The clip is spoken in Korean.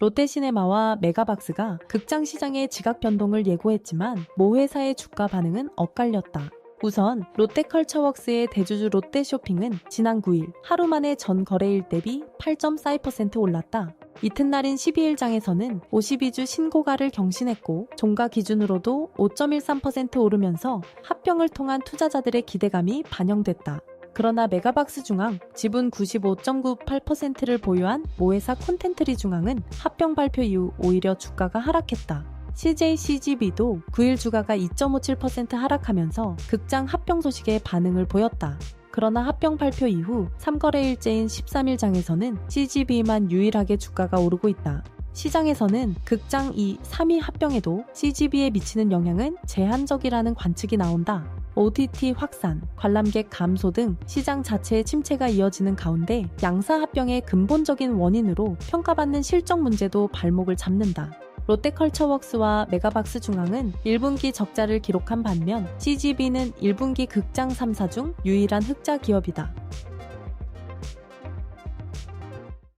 롯데시네마와 메가박스가 극장 시장의 지각 변동을 예고했지만 모 회사의 주가 반응은 엇갈렸다. 우선 롯데컬처웍스의 대주주 롯데쇼핑은 지난 9일 하루 만에 전 거래일 대비 8.4% 올랐다. 이튿날인 12일 장에서는 52주 신고가를 경신했고 종가 기준으로도 5.13% 오르면서 합병을 통한 투자자들의 기대감이 반영됐다. 그러나 메가박스 중앙 지분 95.98%를 보유한 모회사 콘텐트리 중앙은 합병 발표 이후 오히려 주가가 하락했다. CJ CGV도 9일 주가가 2.57% 하락하면서 극장 합병 소식에 반응을 보였다. 그러나 합병 발표 이후 3거래일째인 13일 장에서는 CGV만 유일하게 주가가 오르고 있다. 시장에서는 극장 2, 3위 합병에도 CGV에 미치는 영향은 제한적이라는 관측이 나온다. OTT 확산, 관람객 감소 등 시장 자체의 침체가 이어지는 가운데 양사 합병의 근본적인 원인으로 평가받는 실적 문제도 발목을 잡는다. 롯데컬처웍스와 메가박스 중앙은 1분기 적자를 기록한 반면 CGV는 1분기 극장 3사 중 유일한 흑자 기업이다.